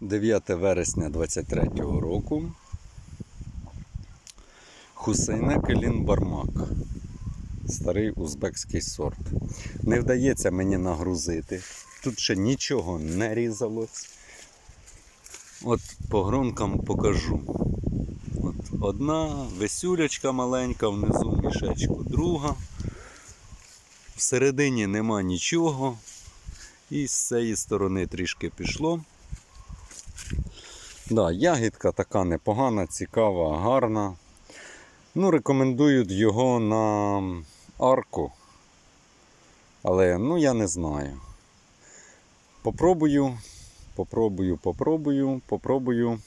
9 вересня 23 року. Хусейне Келін Бармак. Старий узбекський сорт. Не вдається мені нагрузити. Тут ще нічого не різалось. От по гронкам покажу. От одна весюлячка маленька, внизу мішечку друга. Всередині нема нічого. І з цієї сторони трішки пішло. Да, ягідка така непогана, цікава, гарна. Ну, рекомендують його на арку. Але ну я не знаю. Попробую, попробую, попробую, попробую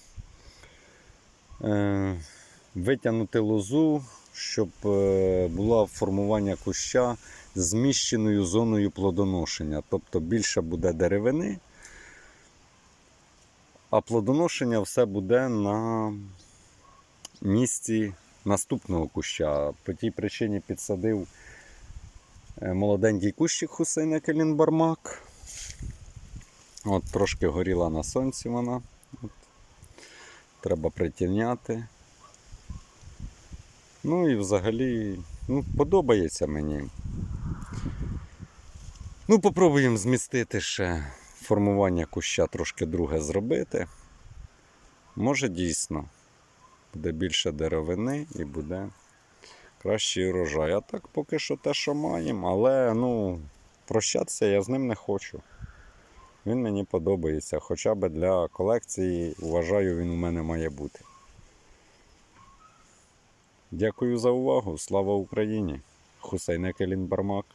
е, витягнути лозу, щоб е, було формування куща з зміщеною зоною плодоношення. Тобто більше буде деревини, а плодоношення все буде на місці наступного куща. По тій причині підсадив е, молоденький кущик Хусейна Келінбармак. От трошки горіла на сонці вона. От. Треба притіняти. Ну і взагалі ну, подобається мені. Ну, попробуємо змістити ще формування куща трошки друге зробити. Може дійсно буде більше деревини і буде кращий урожай. А так поки що те, що маємо, але ну, прощатися я з ним не хочу. Він мені подобається. Хоча б для колекції, вважаю, він у мене має бути. Дякую за увагу. Слава Україні! Хусейне Келін Бармак.